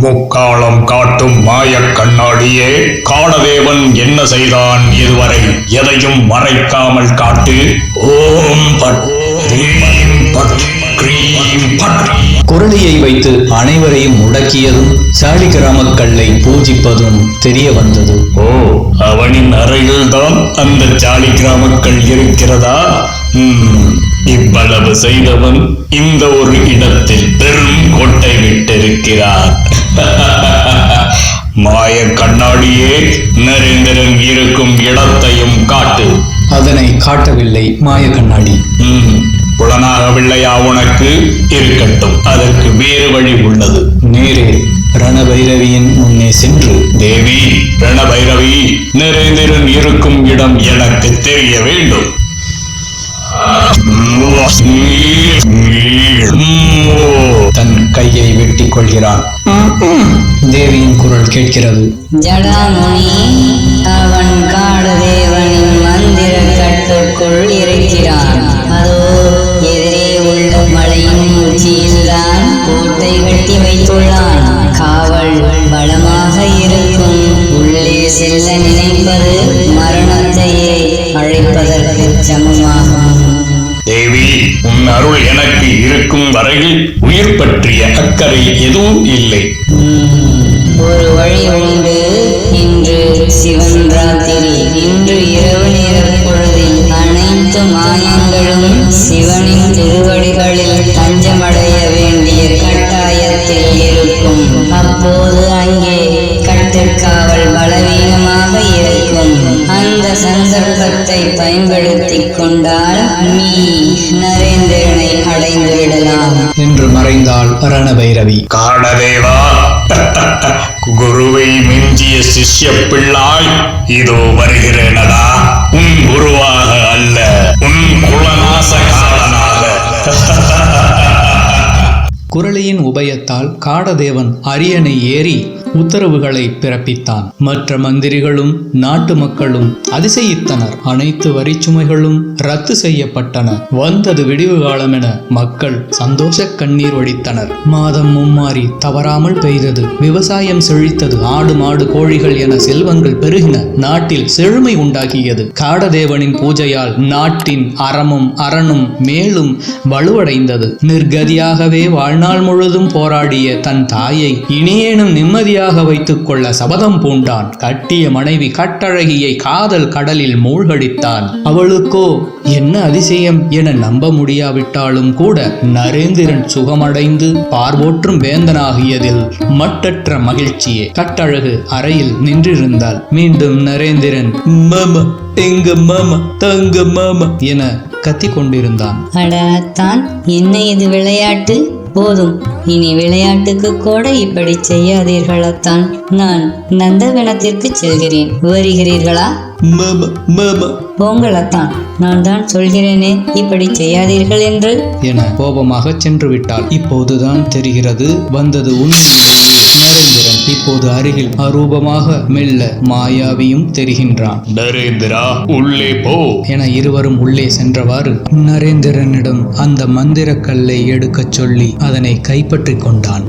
முக்காலம் காட்டும் மாயக் கண்ணாடியே காடதேவன் என்ன செய்தான் இதுவரை? எதையும் மறைக்காமல் காட்டு. ஓம் குரலியை வைத்து அனைவரையும் முடக்கியதும் சாலிகிராமக்கல்லை பூஜிப்பதும் தெரிய வந்தது. ஓ அவனின் அறையில்தான் அந்த ஜாலி கிராமக்கள் இருக்கிறதா? இவ்வளவு செய்தவன் இந்த ஒரு இடத்தில் பெரும் கொட்டை விட்டிருக்கிறார். மாய கண்ணாடியே நரேந்திரன் இருக்கும் இடத்தையும் காட்டு. அதனை காட்டவில்லை மாய கண்ணாடி. புலனாகவில்லையா உனக்கு? இருக்கட்டும். அதற்கு வேறு வழி உள்ளது. நேரே ரணபைரவியின் முன்னே சென்று. தேவி ரணபைரவி நரேந்திரன் இருக்கும் இடம் எனக்கு தெரிய வேண்டும். தன் கையை வெட்டிக் கொள்கிறான். தேவியின் குரல் கேட்கிறது. ஜடாமுனி அவன் காடதேவனின் மந்திர கட்டுக்குள் என்று மறைந்தாள் ரணபைரவி. காடதேவா? குருவை மிஞ்சிய சிஷ்ய பிள்ளாய் இதோ வருகிறேனடா. உன் குருவாக அல்ல உன் குலநாச குரளியின் உபயத்தால் காடதேவன் அரியணை ஏறி உத்தரவுகளை பிறப்பித்தான். மற்ற மந்திரிகளும் நாட்டு மக்களும் அதிசயித்தனர். அனைத்து வரிச்சுமைகளும் ரத்து செய்யப்பட்டன. வந்தது விடிவு காலம் என மக்கள் சந்தோஷ கண்ணீர் ஒழித்தனர் மாதம் மும்மாறி தவறாமல் பெய்தது. விவசாயம் செழித்தது. ஆடு மாடு கோழிகள் என செல்வங்கள் பெருகின. நாட்டில் செழுமை உண்டாகியது. காடதேவனின் பூஜையால் நாட்டின் அறமும் அரணும் மேலும் வலுவடைந்தது. நிர்கதியாகவே வாழ்ந்த வாழ்நாள் முழுதும் போராடிய தன் தாயை இனியேனும் நிம்மதியாக வைத்துக் கொள்ள சபதம் பூண்டான். கட்டிய மனைவி கட்டழகியை காதல் கடலில் மூழ்கடித்தான். அவளுக்கோ என்ன அதிசயம் என நம்ப முடியாவிட்டாலும் கூட நரேந்திரன் சுகமடைந்து பார்வோற்றும் வேந்தனாகியதில் மட்டற்ற மகிழ்ச்சியே. கட்டழகு அறையில் நின்றிருந்தாள். மீண்டும் நரேந்திரன் மாமா எங்க மாமா தங்க மாமா என கத்திக் கொண்டிருந்தான் அட அத்தான் என்ன இது விளையாட்டு? போதும். இனி விளையாட்டுக்கு கூட இப்படி செய்யாதீர்களத்தான். நான் நந்தவனத்திற்கு செல்கிறேன். வருகிறீர்களா? மாமா மாமா போங்கள் அத்தான் நான் தான் சொல்கிறேனே இப்படி செய்யாதீர்கள் என்று. என கோபமாக சென்று விட்டாள் இப்போதுதான் தெரிகிறது வந்தது உண்மையிலேயே நரேந்திரன். இப்போது அருகில் அரூபமாக மெல்ல மாயாவியும் தெரிகின்றான். நரேந்திரா உள்ளே போ. என இருவரும் உள்ளே சென்றவாறு நரேந்திரனிடம் அந்த மந்திரக் கல்லை எடுக்கச் சொல்லி அதனை கைப்பற்றிக் கொண்டான்.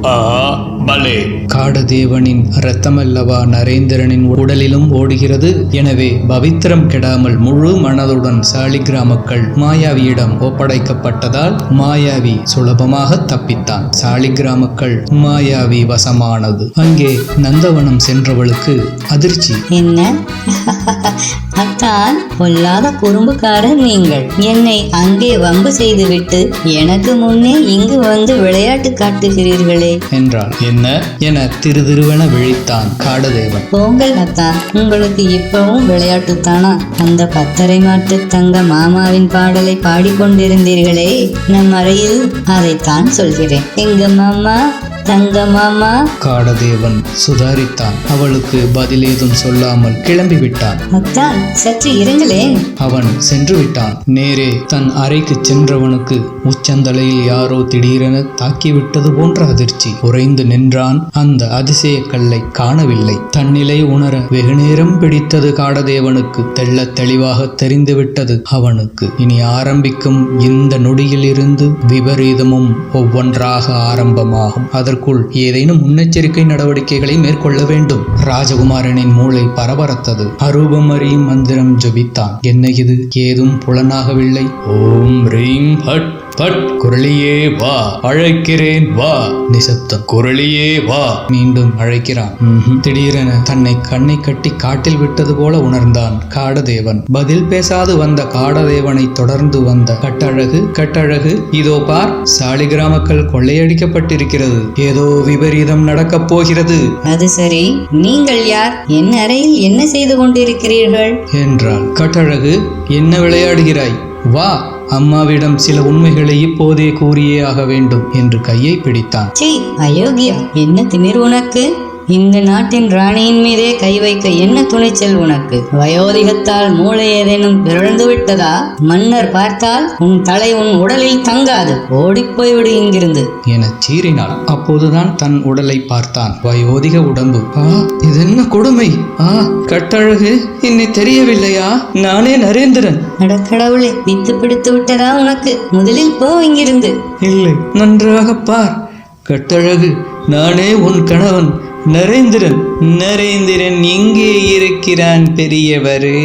காடதேவனின் இரத்தமல்லவா நரேந்திரனின் உடலிலும் ஓடுகிறது. எனவே பவித்திரம் கெடாமல் முழு மனதுடன் சாலிகிராமக்கள் மாயாவியிடம் ஒப்படைக்கப்பட்டதால் மாயாவி சுலபமாக தப்பித்தான். சாலிகிராமக்கள் மாயாவி வசமானது. அங்கே நந்தவனம் சென்றவளுக்கு அதிர்ச்சி. என்ன? அத்தான் பொல்லாத குறும்புக்காரர் நீங்கள். என்னை அங்கே வம்பு செய்துவிட்டு எனக்கு முன்னே இங்கு வந்து விளையாட்டு காட்டுகிறீர்களே. என்றாள் என்ன? என திருதிருவென விழித்தான் காடதேவன். போங்கள் அத்தான். உங்களுக்கு இப்பவும் விளையாட்டுத்தானா அந்த பத்தரை மாட்டு தங்க மாமாவின் பாடலை பாடிக்கொண்டிருந்தீர்களே. நம் அறையில் அதைத்தான் சொல்கிறேன். எங்க மாமா? தங்க மாமா காடதேவன் சுதாரித்தான். அவளுக்கு பதில் ஏதும் சொல்லாமல் கிளம்பி விட்டான் அத்தான் சற்று இருங்களேன் அவன் சென்று விட்டான் நேரே தன் அறைக்கு சென்றவனுக்கு உச்சந்தலையில் யாரோ திடீரென தாக்கிவிட்டது போன்ற அதிர்ச்சி. உறைந்து நின்றான். அந்த அதிசய கல்லை காணவில்லை. தன்னிலை உணர வெகுநேரம் பிடித்தது காடதேவனுக்கு. தெள்ளத் தெளிவாக தெரிந்துவிட்டது அவனுக்கு. இனி ஆரம்பிக்கும் இந்த நொடியில் இருந்து விபரீதமும் ஒவ்வொன்றாக ஆரம்பமாகும். அதற்கு அதற்குள் ஏதேனும் முன்னெச்சரிக்கை நடவடிக்கைகளை மேற்கொள்ள வேண்டும். ராஜகுமாரனின் மூளை பரபரத்தது. அரூபம் அறியும் மந்திரம் ஜபித்தான். என்ன இது? ஏதும் புலனாகவில்லை. ஓம் ரீம் பட். குரலியே வா. அழைக்கிறேன் வா. நிசப்தம். குரலியே வா. மீண்டும் அழைக்கிறான். திடீரென தன்னை கண்ணை கட்டி காட்டில் விட்டது போல உணர்ந்தான் காடதேவன். பதில் பேசாது வந்த காடதேவனை தொடர்ந்து வந்த கட்டழகு கட்டழகு இதோ பார் சாலிகிராமக்கள் கொள்ளையடிக்கப்பட்டிருக்கிறது. ஏதோ விபரீதம் நடக்கப் போகிறது. அது சரி. நீங்கள் யார்? என் அறையில் என்ன செய்து கொண்டிருக்கிறீர்கள்? என்றாள். கட்டழகு என்ன விளையாடுகிறாய்? வா அம்மாவிடம் சில உண்மைகளை இப்போதே கூறியே ஆக வேண்டும் என்று கையை பிடித்தான். அயோக்கியா. என்ன திமிர் உனக்கு? இந்த நாட்டின் ராணியின் மீதே கை வைக்க என்ன துணிச்சல் உனக்கு? வயோதிகத்தால் மூளை ஏதேனும் பிறழ்ந்து விட்டதா? மன்னர் பார்த்தால் உன் தலை உன் உடலில் தங்காது. ஓடிப்போய் விடு இங்கிருந்து. எனச் சீறினாள். அப்போதுதான் தன் உடலை பார்த்தான். வயோதிக உடம்பு. ஆ இதென்ன கொடுமை? ஆ கட்டழகு. என்னை தெரியவில்லையா? நானே நரேந்திரன். அடக்கடவுளே வித்து பிடித்து விட்டதா உனக்கு? முதலில் போ இங்கிருந்து. இல்லை நன்றாக பார். கட்டழகு நானே உன் கணவன். நரேந்திரன் நரேந்திரன் எங்கே இருக்கிறான் பெரியவரே?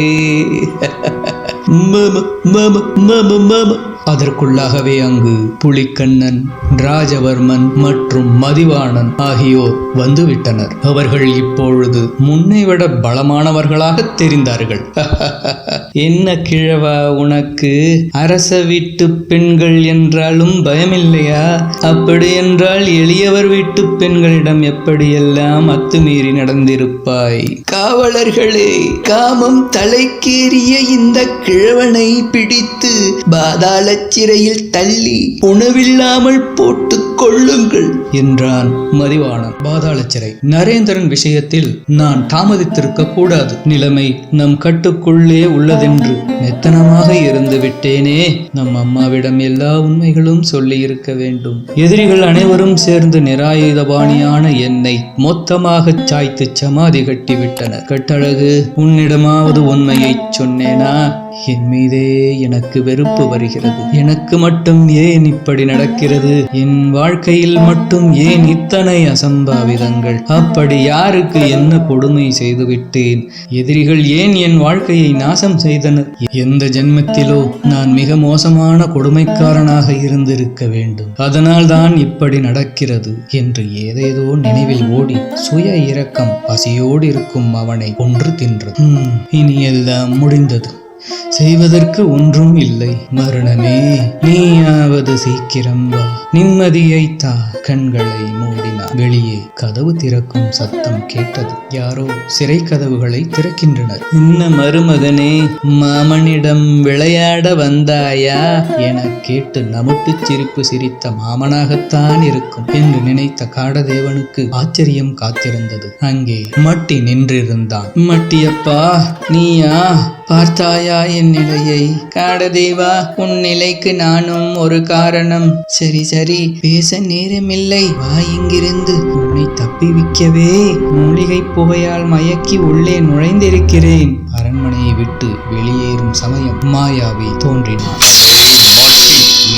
மம, மம, மாமா மாமா. அதற்குள்ளாகவே அங்கு புலிக்கண்ணன் ராஜவர்மன் மற்றும் மதிவாணன் ஆகியோர் வந்துவிட்டனர். அவர்கள் இப்பொழுது முன்னை விட பலமானவர்களாக தெரிந்தார்கள். என்ன கிழவா உனக்கு? அரச வீட்டு பெண்கள் என்றாலும் பயமில்லையா? அப்படி என்றால் எளியவர் வீட்டு பெண்களிடம் எப்படியெல்லாம் அத்துமீறி நடந்திருப்பாய்? காவலர்களே காமம் தலைக்கேறிய இந்த கிழவனை பிடித்து பாதாள சிறையில் தள்ளி உணவில்லாமல் போட்டு கொள்ளுங்கள் என்றான் மதிவாணன். பாதாள சிறை நரேந்திரன் விஷயத்தில் நான் தாமதித்திருக்க கூடாது. நிலைமை நம் கட்டுக்குள்ளே உள்ளதென்று மெத்தனமாக இருந்து விட்டேனே. நம் அம்மாவிடம் எல்லா உண்மைகளும் சொல்லி இருக்க வேண்டும். எதிரிகள் அனைவரும் சேர்ந்து நிராயுதபாணியான என்னை மொத்தமாக சாய்த்து சமாதி கட்டிவிட்டனர். கட்டழகு உன்னிடமாவது உண்மையை சொன்னேனா? என் மீதே எனக்கு வெறுப்பு வருகிறது. எனக்கு மட்டும் ஏன் இப்படி நடக்கிறது? என் வாழ்க்கையில் மட்டும் ஏன் இத்தனை அசம்பாவிதங்கள்? அப்படி யாருக்கு என்ன கொடுமை செய்துவிட்டேன் எதிரிகள் ஏன் என் வாழ்க்கையை நாசம் செய்தனர்? எந்த ஜென்மத்திலோ நான் மிக மோசமான கொடுமைக்காரனாக இருந்திருக்க வேண்டும். அதனால் தான் இப்படி நடக்கிறது என்று ஏதேதோ நினைவில் ஓடி சுய இரக்கம் பசியோடு இருக்கும் அவனை ஒன்று தின்றது. இனி எல்லாம் முடிந்தது. செய்வதற்கு ஒன்றும் இல்லை. மரணமே நீயாவது சீக்கிரம் வா. நிம்மதியை தா. கண்களை மூடினார். வெளியே கதவு திறக்கும் சத்தம் கேட்டது. யாரோ சிறை கதவுகளை திறக்கின்றனர். என்ன மருமகனே மாமனிடம் விளையாட வந்தாயா? என கேட்டு நமுட்டுச் சிரிப்பு சிரித்த மாமனாகத்தான் இருக்கும் என்று நினைத்த காடதேவனுக்கு ஆச்சரியம் காத்திருந்தது. அங்கே மட்டி நின்றிருந்தான். மட்டியப்பா நீயா? பார்த்தாயா என் நிலையை? காடதேவா உன் நிலைக்கு நானும் ஒரு காரணம். சரி சரி பேச நேரமில்லை. வா இங்கிருந்து. உன்னை தப்பிவிக்கவே மூலிகை புகையால் மயக்கி உள்ளே நுழைந்திருக்கிறேன். அரண்மனையை விட்டு வெளியேறும் சமயம் மாயாவி தோன்றினார்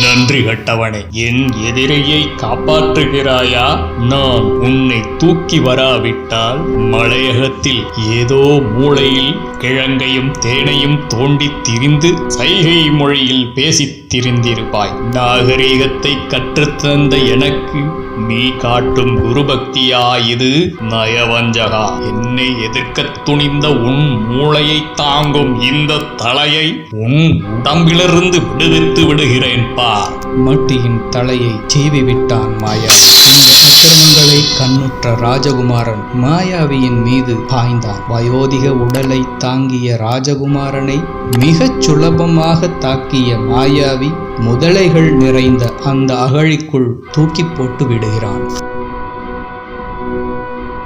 நன்றி கட்டவனே. என் எதிரியை காப்பாற்றுகிறாயா? நான் உன்னை தூக்கி வராவிட்டால் மலையகத்தில் ஏதோ மூளையில் கிழங்கையும் தேனையும் தோண்டி திரிந்து சைகை மொழியில் பேசித் திரிந்திருப்பாய். நாகரீகத்தை கற்றுத்தந்த எனக்கு நீ காட்டும் குருபக்தியா இது நயவஞ்சகா. என்னை எதிர்க்கத் துணிந்த உன் மூளையை தாங்கும் இந்த தலையை உன் உடம்பிலிருந்து விடுவித்து விடுகிறேன். பா மட்டியின் தலையை சீவி விட்டான் மாயா. இந்த அக்கிரமங்களை கண்ணுற்ற ராஜகுமாரன் மாயாவியின் மீது பாய்ந்தான். வயோதிக உடலை தாங்கிய ராஜகுமாரனை மிகச் சுலபமாக தாக்கிய மாயாவி முதலைகள் நிறைந்த அந்த அகழிக்குள் தூக்கி போட்டு விடுகிறான்.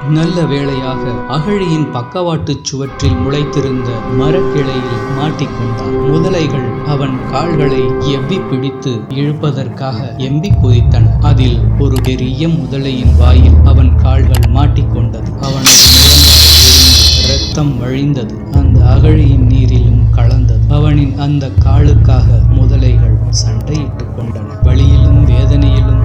நல்ல வேளையாக அகழியின் பக்கவாட்டுச் சுவற்றில் முளைத்திருந்த மரக்கிளையில் மாட்டிக்கொண்டான் முதலைகள் அவன் கால்களை எவ்வி பிடித்து இழுப்பதற்காக எம்பி குதித்தன. அதில் ஒரு பெரிய முதலையின் வாயில் அவன் கால்கள் மாட்டிக்கொண்டது அவன் ரத்தம் வழிந்தது. அந்த அகழியின் நீரிலும் கலந்தது. அவனின் அந்த காலுக்காக முதலைகள் சண்டையிட்டுக் கொண்டன. வழியிலும் வேதனையிலும்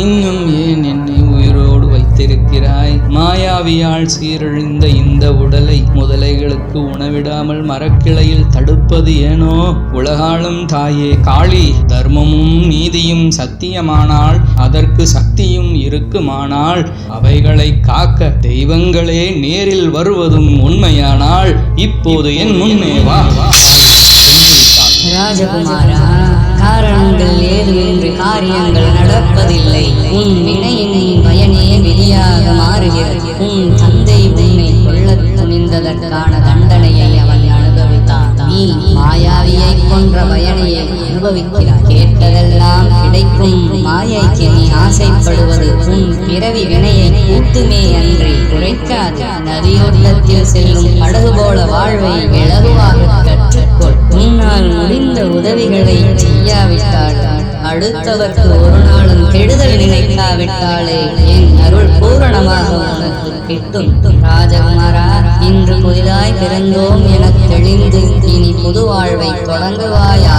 இன்னும் ஏன் என்னை உயிரோடு வைத்திருக்கிறாய்? மாயாவியால் சீரழிந்த இந்த உடலை முதலைகளுக்கு உணவிடாமல் மரக்கிளையில் தடுப்பது ஏனோ? உலகாளும் தாயே காளி தர்மமும் நீதியும் சத்தியமானால் அதற்கு சக்தியும் இருக்குமானால் அவைகளை காக்க தெய்வங்களே நேரில் வருவதும் உண்மையானால் இப்போது என் முன்னே வா. ராஜகுமாரா காரணங்கள் ஏதுமின்றி காரியங்கள் நடப்பதில்லை. உன் வினையின் பயனே வெளியாக மாறுகிறது. உன் தந்தை உன்னை கொள்ள துணிந்ததற்கான தண்டனையை அவன் அனுபவித்தான். நீ மாயாவியை கொன்ற பயனையை அனுபவிக்கிறாய். கேட்டதெல்லாம் கிடைக்கும். மாயைக்கு நீ ஆசைப்படுவது உன் பிறவி வினையை கூட்டுமே அன்றி குறைக்காது. நதியோட்டத்தில் செல்லும் படகு போல வாழ்வை இலகுவாக கற்றுக்கொள். உன்னால் முடிந்த உதவிகளை செய்யாவிட்டால் அடுத்தவர்க்கு ஒரு நாளும் கெடுதல் நினைக்காவிட்டாலே என் அருள் பூரணமாக உனக்கு கிட்டும். ராஜகுமாரா இன்று புதிதாய் பிறந்தோம் எனத் தெளிந்து இனி புது வாழ்வை தொடங்குவாயா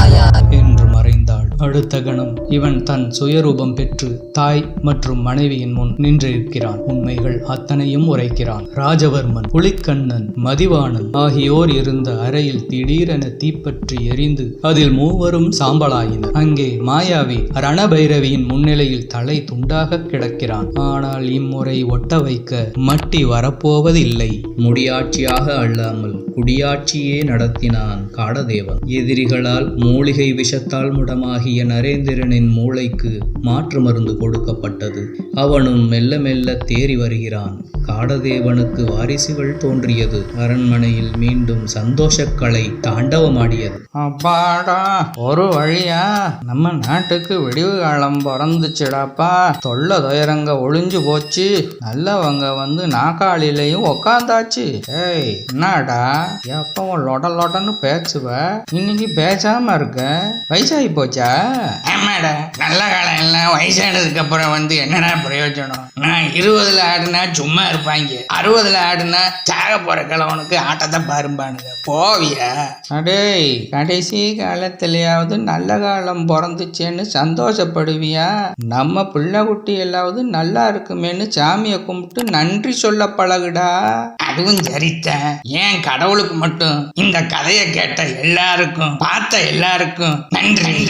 அடுத்த கணம் இவன் தன் சுயரூபம் பெற்று தாய் மற்றும் மனைவியின் முன் நின்றிருக்கிறான். உண்மைகள் அத்தனையும் உரைக்கிறான். ராஜவர்மன் புலிக்கண்ணன் மதிவாணன் ஆகியோர் இருந்த அறையில் திடீரென தீப்பற்றி எரிந்து அதில் மூவரும் சாம்பலாயினர். அங்கே மாயாவி ரணபைரவியின் முன்னிலையில் தலை துண்டாக கிடக்கிறான். ஆனால் இம்முறை ஒட்ட வைக்க மட்டி வரப்போவதில்லை. முடியாட்சியாக அல்லாமல் குடியாட்சியே நடத்தினான் காடதேவன். எதிரிகளால் மூலிகை விஷத்தால் முடமாகிய நரேந்திரனின் மூளைக்கு மாற்று மருந்து கொடுக்கப்பட்டது. அவனும் மெல்ல மெல்ல தேறி வருகிறான். காடதேவனுக்கு வாரிசுகள் தோன்றியது. அரண்மனையில் மீண்டும் சந்தோஷக்கலை தாண்டவமாடியது. அப்பாடா ஒரு வழியா. நம்ம நாட்டுக்கு விடிவு காலம் பிறந்துச்சுடாப்பா. தொல்ல துயரங்க ஒளிஞ்சு போச்சு. நல்லவங்க வந்து நாக்காளிலையும் உக்காந்தாச்சு. ஏய் என்னடா? எப்பவும் லொட லொடன்னு பேசுவ இன்னைக்கு பேசாம இருக்க. வயசாகி போச்சா? ஆமாடா. நல்ல காலம் எல்லாம் வயசானதுக்கு அப்புறம் வந்து என்னடா பிரயோஜனம்? நான் இருபதுல ஆடுனா சும்மா இருப்பாங்க. அறுபதுல ஆடுனா சாக போற கிழவனுக்கு ஆட்டத்தை பாரும்பானுங்க. போவியா? அடேய் கடைசி காலத்திலேயாவது நல்ல காலம் பிறந்துச்சேன்னு சந்தோஷப்படுவியா? நம்ம பிள்ளை குட்டி எல்லாவது நல்லா இருக்குமேன்னு சாமியை கும்பிட்டு நன்றி சொல்ல பழகுடா. அதுவும் சரித்தான் ஏன் கடவுளுக்கு மட்டும் இந்த கதையை கேட்ட எல்லாருக்கும் பார்த்த எல்லாருக்கும் நன்றி.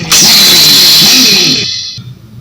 Mmm.